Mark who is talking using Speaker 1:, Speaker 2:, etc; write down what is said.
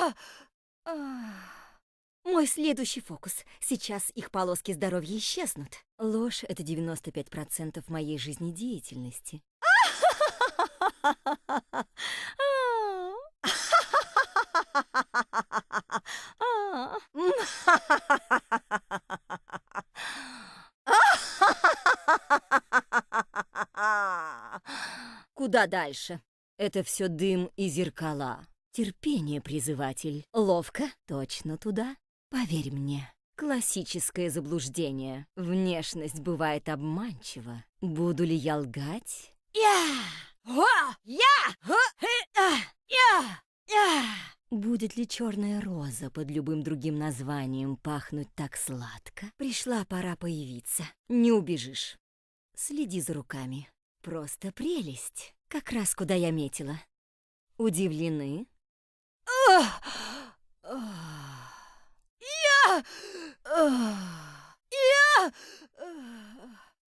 Speaker 1: А! А! Мой следующий фокус. Сейчас их полоски здоровья исчезнут. Ложь — это 95% моей жизнедеятельности. Куда дальше? Это все дым и зеркала. Терпение, призыватель. Ловко? Точно туда. Поверь мне. Классическое заблуждение. Внешность бывает обманчива. Буду ли я лгать? Я! Ва! Я! А! Я! Я! Будет ли черная роза под любым другим названием пахнуть так сладко? Пришла пора появиться. Не убежишь. Следи за руками. Просто прелесть. Как раз куда я метила. Удивлены? あいや。ああ